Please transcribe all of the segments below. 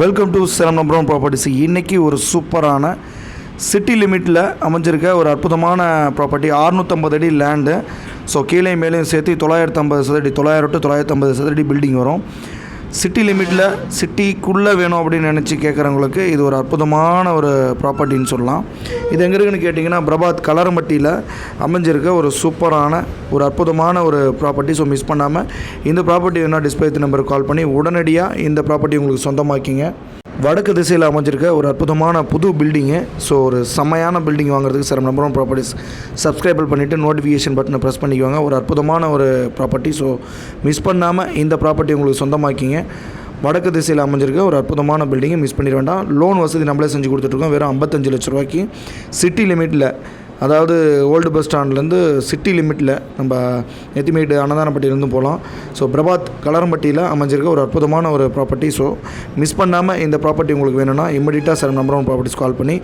Welcome to Salem நம்பரம் properties இன்றைக்கி ஒரு சூப்பரான சிட்டி லிமிட்டில் அமைஞ்சிருக்க ஒரு அற்புதமான ப்ராப்பர்ட்டி 650 அடி லேண்டு ஸோ கீழே மேலேயும் சேர்த்து தொள்ளாயிரத்து ஐம்பது சதுரடி தொள்ளாயிரம் டு தொள்ளாயிரத்து ஐம்பது சதுரடி பில்டிங் வரும். சிட்டி லிமிட்டில் சிட்டிக்குள்ளே வேணும் அப்படின்னு நினச்சி கேட்குறவங்களுக்கு இது ஒரு அற்புதமான ஒரு ப்ராப்பர்ட்டின்னு சொல்லலாம். இது எங்கே இருக்குன்னு கேட்டிங்கன்னா பிரபாத் கலரம்பட்டியில் அமைஞ்சிருக்க ஒரு சூப்பரான ஒரு அற்புதமான ஒரு ப்ராப்பர்ட்டி ஸோ மிஸ் பண்ணாமல் இந்த ப்ராப்பர்ட்டி வேணால் டிஸ்பிளே நம்பருக்கு கால் பண்ணி உடனடியாக இந்த ப்ராப்பர்ட்டி உங்களுக்கு சொந்தமாக்கிங்க. வடக்கு திசையில் அமைஞ்சிருக்க ஒரு அற்புதமான புது பில்டிங்கு ஸோ ஒரு செம்மையான பில்டிங் வாங்குறதுக்கு சார் நம்பரும் ப்ராப்பர்ட்டிஸ் சப்ஸ்கிரைபிள் பண்ணிவிட்டு நோட்டிஃபிகேஷன் பட்டனை ப்ரெஸ் பண்ணிக்கோங்க ஒரு அற்புதமான ஒரு ப்ராப்பர்ட்டி ஸோ மிஸ் பண்ணாமல் இந்த ப்ராப்பர்ட்டி உங்களுக்கு சொந்தமாக்கிங்க. வடக்கு திசையில் அமைஞ்சிருக்க ஒரு அற்புதமான பில்டிங்கை மிஸ் பண்ணிட வேண்டாம். லோன் வசதி நம்மளே செஞ்சு கொடுத்துட்ருக்கோம் வெறும் ஐம்பத்தஞ்சு லட்ச ரூபாய்க்கு. சிட்டி லிமிட்டில் அதாவது ஓல்டு பஸ் ஸ்டாண்ட்லேருந்து சிட்டி லிமிட்டில் நம்ம நெத்திமேடு அன்னதானப்பட்டியிலேருந்து போகலாம். ஸோ பிரபாத் கலரம்பட்டியில் அமைஞ்சிருக்க ஒரு அற்புதமான ஒரு ப்ராப்பர்ட்டி ஸோ மிஸ் பண்ணாமல் இந்த ப்ராப்பர்ட்டி உங்களுக்கு வேணும்னா இம்மிடியட்டாக sir number one properties call பண்ணி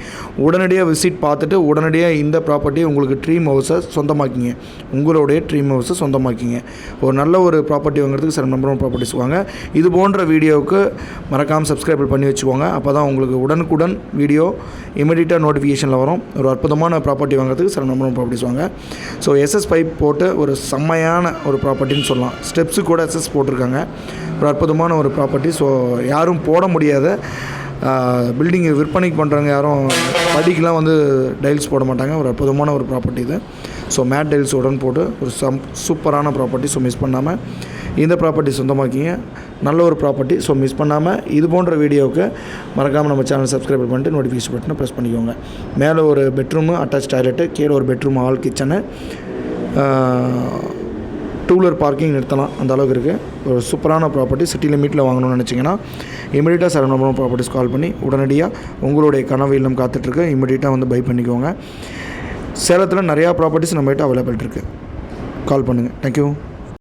உடனடியாக விசிட் பார்த்துட்டு உடனடியாக இந்த ப்ராப்பர்ட்டி உங்களுக்கு ட்ரீம் ஹவுஸை சொந்தமாக்கிங்க. உங்களுடைய ட்ரீம் ஹவுஸை சொந்தமாக்கிங்க. ஒரு நல்ல ஒரு ப்ராப்பர்ட்டி வாங்குறதுக்கு சார் நம்பர் ஒன் ப்ராப்பர்ட்டிஸ் வாங்க. இது போன்ற வீடியோவுக்கு மறக்காமல் சப்ஸ்கிரைப் பண்ணி வச்சுக்கோங்க. அப்போ தான் உங்களுக்கு உடனுக்குடன் வீடியோ இமிடியட்டாக நோட்டிஃபிகேஷனில் வரும். ஒரு அற்புதமான ப்ராப்பர்ட்டி வாங்குறதுக்கு சார் நம்பர் ப்ராப்பர்ட்டிஸ் வாங்க. ஸோ எஸ்எஸ் பைப் போட்டு ஒரு செம்மையான ஒரு ப்ராப்பர்ட்டின்னு சொல்லலாம். ஸ்டெப்ஸு கூட எஸ்எஸ் போட்டிருக்காங்க. ஒரு அற்புதமான ஒரு ப்ராப்பர்ட்டி ஸோ யாரும் போட முடியாத. பில்டிங்கு விற்பனைக்கு பண்ணுறவங்க யாரும் படிக்கெலாம் வந்து டைல்ஸ் போட மாட்டாங்க. ஒரு அற்புதமான ஒரு ப்ராப்பர்ட்டி இது. ஸோ மேட் டைல்ஸ் உடன் போட்டு ஒரு சம் சூப்பரான ப்ராப்பர்ட்டி ஸோ மிஸ் பண்ணாமல் இந்த ப்ராப்பர்ட்டி சொந்தமாக்கிங்க. நல்ல ஒரு ப்ராப்பர்ட்டி ஸோ மிஸ் பண்ணாமல் இது போன்ற வீடியோவுக்கு மறக்காமல் நம்ம சேனல் சப்ஸ்கிரைப் பண்ணிட்டு நோட்டிஃபிகேஷன் பட்டனை ப்ரெஸ் பண்ணிக்கோங்க. மேலே ஒரு பெட்ரூமு அட்டாச் டாய்லெட்டு கீழே ஒரு bedroom hall kitchen two wheeler parking நிறுத்தலாம். அந்த அளவுக்கு இருக்குது ஒரு சூப்பரான ப்ராப்பர்ட்டி சிட்டி லிமிட்டில் வாங்கணும்னு நினச்சிங்கன்னா இமீடியட்டாக சரவணபுரம் ப்ராப்பர்ட்டிஸ் கால் பண்ணி உடனடியாக உங்களுடைய கனவு இல்லம் காத்துட்ருக்கு. இமீடியட்டாக வந்து பை பண்ணிக்கோங்க. சேலத்தில் நிறையா ப்ராப்பர்ட்டிஸ் நம்மகிட்ட அவைலபிள் இருக்குது கால் பண்ணுங்கள் தேங்க்யூ